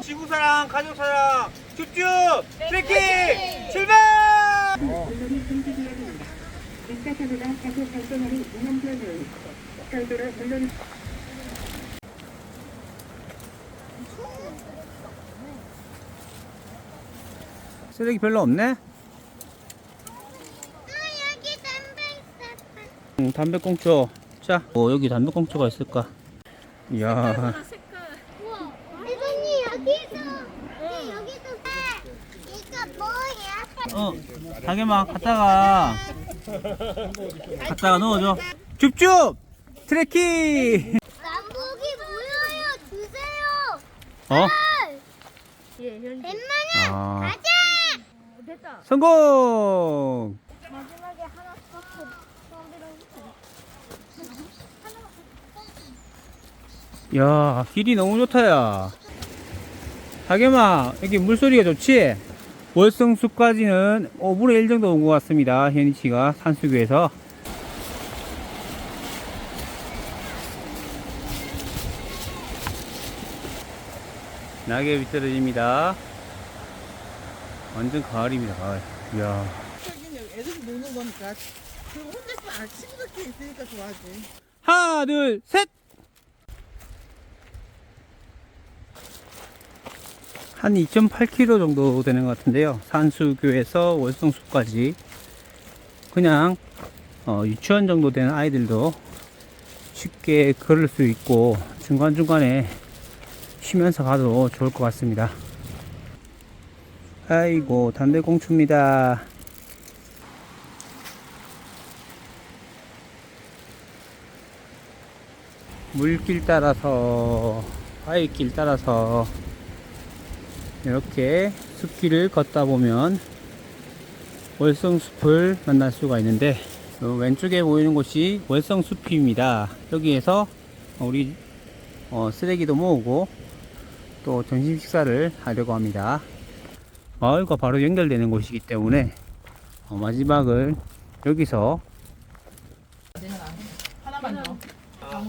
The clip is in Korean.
지구 사랑 가족 사랑 쭉쭉 트레킹 출발! 물론 쓰레기 별로 없네? 여기 담배 있었다. 응, 담배꽁초 자 어, 여기 담배꽁초가 있을까 이야 우와, 대선이 여기도, 네, 여기도. 이거 뭐야? 어 자기만 갖다가 갖다가 넣어줘 줍줍 트레킹 남북이 모여요. 주세요. 어? 백만원 아 가자. 성공 마지막에 하나. 야 길이 너무 좋다 야 자겸아 여기 물소리가 좋지? 월성숲까지는 5분의 1 정도 온 것 같습니다. 현희씨가 산수교에서. 낙엽이 떨어집니다. 완전 가을입니다 가을. 이야. 하긴 애들이 노는 거니까 그 혼자 있으면 아 친구들끼리 있으니까 좋아하지. 하나 둘 셋 한 2.8km 정도 되는 것 같은데요. 산수교에서 월성숲까지 그냥 어, 유치원 정도 되는 아이들도 쉽게 걸을 수 있고 중간중간에 쉬면서 가도 좋을 것 같습니다. 아이고 담배꽁초입니다. 물길 따라서 바위길 따라서 이렇게 숲길을 걷다 보면 월성숲을 만날 수가 있는데 요 왼쪽에 보이는 곳이 월성숲입니다. 여기에서 우리 어, 쓰레기도 모으고 또 점심 식사를 하려고 합니다. 마을과 바로 연결되는 곳이기 때문에 어, 마지막을 여기서 하나만 더 아